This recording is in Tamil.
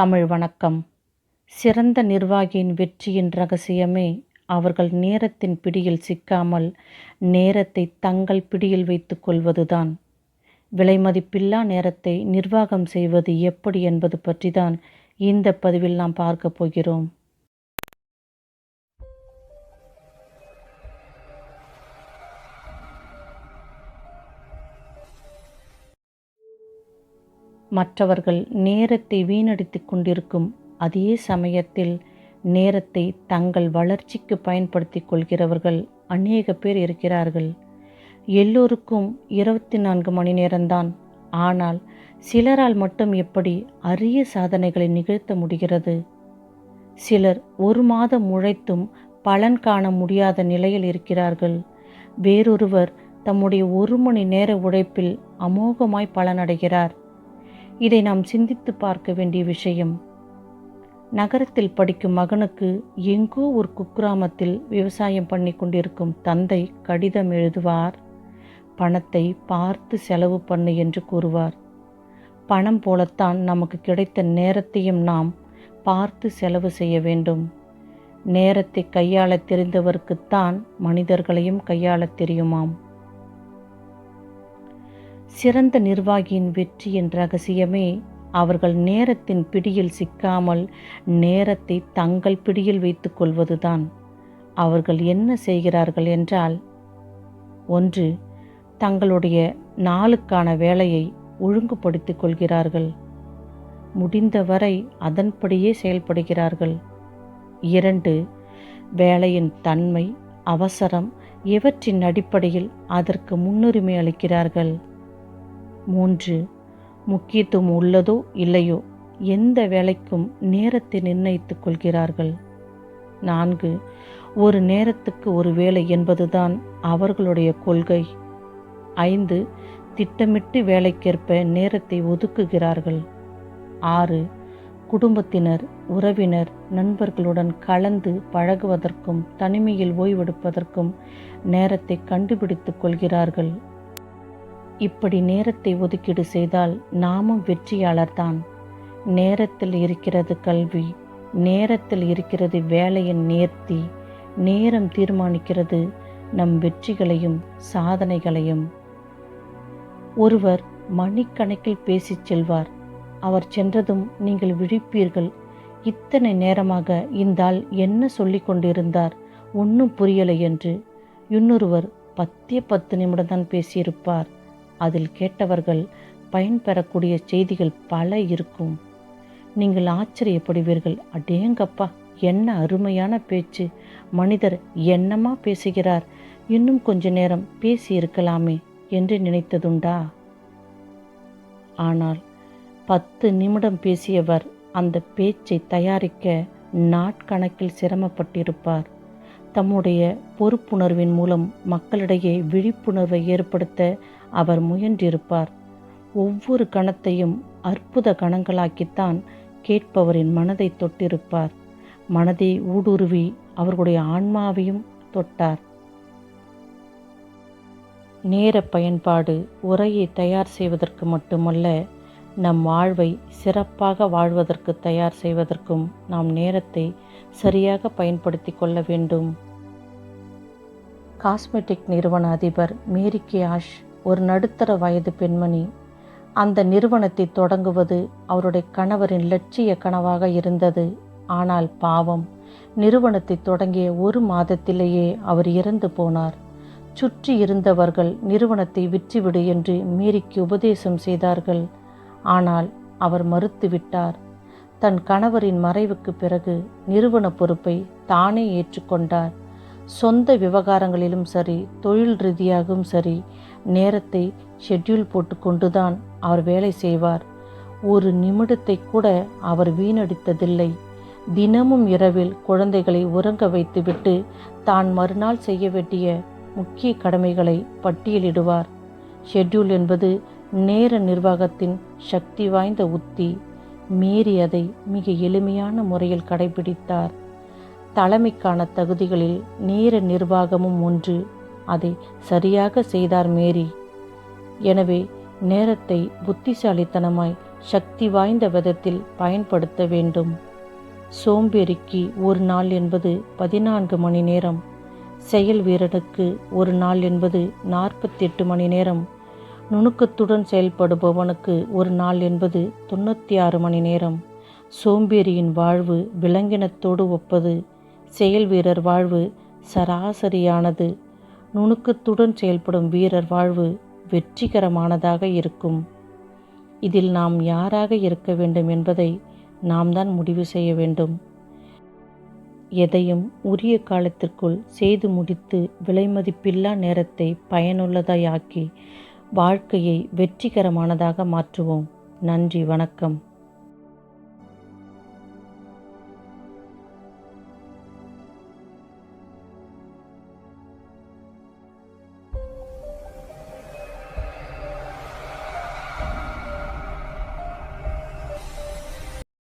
தமிழ் வணக்கம். சிறந்த நிர்வாகியின் வெற்றியின் ரகசியமே அவர்கள் நேரத்தின் பிடியில் சிக்காமல் நேரத்தை தங்கள் பிடியில் வைத்துக் கொள்வதுதான். விலைமதிப்பில்லா நேரத்தை நிர்வாகம் செய்வது எப்படி என்பது பற்றிதான் இந்த பதிவில் நாம் பார்க்க போகிறோம். மற்றவர்கள் நேரத்தை வீணடித்துக் கொண்டிருக்கும் அதே சமயத்தில் நேரத்தை தங்கள் வளர்ச்சிக்கு பயன்படுத்தி கொள்கிறவர்கள் அநேக பேர் இருக்கிறார்கள். எல்லோருக்கும் இருபத்தி நான்கு மணி நேரம்தான். ஆனால் சிலரால் மட்டும் எப்படி அரிய சாதனைகளை நிகழ்த்த முடிகிறது? சிலர் ஒரு மாதம் உழைத்தும் பலன் காண முடியாத நிலையில் இருக்கிறார்கள். வேறொருவர் தம்முடைய ஒரு மணி நேர உழைப்பில் அமோகமாய் பலனடைகிறார். இதை நாம் சிந்தித்து பார்க்க வேண்டிய விஷயம். நகரத்தில் படிக்கும் மகனுக்கு எங்கோ ஒரு குக்கிராமத்தில் விவசாயம் பண்ணி கொண்டிருக்கும் தந்தை கடிதம் எழுதுவார். பணத்தை பார்த்து செலவு பண்ணு என்று கூறுவார். பணம் போலத்தான் நமக்கு கிடைத்த நேரத்தையும் நாம் பார்த்து செலவு செய்ய வேண்டும். நேரத்தை கையாள தெரிந்தவருக்குத்தான் மனிதர்களையும் கையாள தெரியுமாம். சிறந்த நிர்வாகியின் வெற்றியின் ரகசியமே அவர்கள் நேரத்தின் பிடியில் சிக்காமல் நேரத்தை தங்கள் பிடியில் வைத்துக் கொள்வதுதான். அவர்கள் என்ன செய்கிறார்கள் என்றால் ஒன்று தங்களுடைய நாளுக்கான வேலையை ஒழுங்குபடுத்திக் கொள்கிறார்கள். முடிந்தவரை அதன்படியே செயல்படுகிறார்கள். இரண்டு வேலையின் தன்மை அவசரம் இவற்றின் அடிப்படையில் அதற்கு முன்னுரிமை அளிக்கிறார்கள். மூன்று. முக்கியத்துவம் உள்ளதோ இல்லையோ எந்த வேலைக்கும் நேரத்தை நிர்ணயித்துக் கொள்கிறார்கள்? நான்கு. ஒரு நேரத்துக்கு ஒரு வேலை என்பதுதான் அவர்களுடைய கொள்கை. ஐந்து. திட்டமிட்டு வேலைக்கேற்ப நேரத்தை ஒதுக்குகிறார்கள். ஆறு. குடும்பத்தினர் உறவினர் நண்பர்களுடன் கலந்து பழகுவதற்கும் தனிமையில் ஓய்வெடுப்பதற்கும் நேரத்தை கண்டுபிடித்துக் கொள்கிறார்கள். இப்படி நேரத்தை ஒதுக்கீடு செய்தால் நாமும் வெற்றியாளர்தான். நேரத்தில் இருக்கிறது கல்வி நேரத்தில் இருக்கிறது வேலையின் நேர்த்தி நேரம் தீர்மானிக்கிறது நம் வெற்றிகளையும் சாதனைகளையும். ஒருவர் மணிக்கணக்கில் பேசிச் செல்வார். அவர் சென்றதும் நீங்கள் விழிப்பீர்கள். இத்தனை நேரமாக இந்த ஆள் என்ன சொல்லிக் கொண்டிருந்தார்? ஒன்றும் புரியலை என்று. இன்னொருவர் பத்தே பத்து நிமிடம்தான் பேசியிருப்பார். அதில் கேட்டவர்கள் பயன்பெறக்கூடிய செய்திகள் பல இருக்கும். நீங்கள் ஆச்சரியப்படுவீர்கள் அடேங்கப்பா என்ன அருமையான பேச்சு. மனிதர் என்னமா பேசுகிறார்? இன்னும் கொஞ்ச நேரம் பேசி இருக்கலாமே என்று நினைத்ததுண்டா? ஆனால் பத்து நிமிடம் பேசியவர் அந்த பேச்சை தயாரிக்க நாட்கணக்கில் சிரமப்பட்டிருப்பார். தம்முடைய பொறுப்புணர்வின் மூலம் மக்களிடையே விழிப்புணர்வை ஏற்படுத்த அவர் முயன்றிருப்பார். ஒவ்வொரு கணத்தையும் அற்புத கணங்களாக்கித்தான் கேட்பவரின் மனதை தொட்டிருப்பார். மனதை ஊடுருவி அவர்களுடைய ஆன்மாவையும் தொட்டார். நேர பயன்பாடு உரையை தயார் செய்வதற்கு மட்டுமல்ல நம் வாழ்வை சிறப்பாக வாழ்வதற்கு தயார் செய்வதற்கும் நாம் நேரத்தை சரியாக பயன்படுத்தி கொள்ள வேண்டும். காஸ்மெட்டிக் நிறுவன அதிபர் மேரி கே ஆஷ் ஒரு நடுத்தர வயது பெண்மணி. அந்த நிறுவனத்தை தொடங்குவது அவருடைய கணவரின் லட்சிய கனவாக இருந்தது. ஆனால் பாவம் நிறுவனத்தை தொடங்கிய ஒரு மாதத்திலேயே அவர் இறந்து போனார். சுற்றி இருந்தவர்கள் நிறுவனத்தை விற்றுவிடு என்று மீரிக்கு உபதேசம் செய்தார்கள். ஆனால் அவர் மறுத்துவிட்டார் தன் கணவரின் மறைவுக்கு பிறகு நிறுவன பொறுப்பை தானே ஏற்றுக்கொண்டார். சொந்த விவகாரங்களிலும் சரி தொழில் ரீதியாகவும் சரி நேரத்தை ஷெட்யூல் போட்டுக்கொண்டுதான் அவர் வேலை செய்வார். ஒரு நிமிடத்தை கூட அவர் வீணடித்ததில்லை. தினமும் இரவில் குழந்தைகளை உறங்க வைத்துவிட்டு தான் மறுநாள் செய்ய வேண்டிய முக்கிய கடமைகளை பட்டியலிடுவார். ஷெட்யூல் என்பது நேர நிர்வாகத்தின் சக்தி வாய்ந்த உத்தி. மீறி அதை மிக எளிமையான முறையில் கடைபிடித்தார். தலைமைக்கான தகுதிகளில் நேர நிர்வாகமும் ஒன்று அதை சரியாக செய்தார் மேரி. எனவே நேரத்தை புத்திசாலித்தனமாய் சக்தி வாய்ந்த விதத்தில் பயன்படுத்த வேண்டும். சோம்பேறிக்கு ஒரு நாள் என்பது பதினான்கு மணி நேரம். செயல் வீரனுக்கு ஒரு நாள் என்பது நாற்பத்தெட்டு மணி நேரம். நுணுக்கத்துடன் செயல்படுபவனுக்கு ஒரு நாள் என்பது தொண்ணூற்றி ஆறு மணி நேரம். சோம்பேறியின் வாழ்வு விலங்கினத்தோடு ஒப்பது செயல் வீரர் வாழ்வு சராசரியானது. நுணுக்கத்துடன் செயல்படும் வீரர் வாழ்வு வெற்றிகரமானதாக இருக்கும். இதில் நாம் யாராக இருக்க வேண்டும் என்பதை நாம் தான் முடிவு செய்ய வேண்டும். எதையும் உரிய காலத்திற்குள் செய்து முடித்து விலைமதிப்பில்லா நேரத்தை பயனுள்ளதாயாக்கி வாழ்க்கையை வெற்றிகரமானதாக மாற்றுவோம். நன்றி வணக்கம்.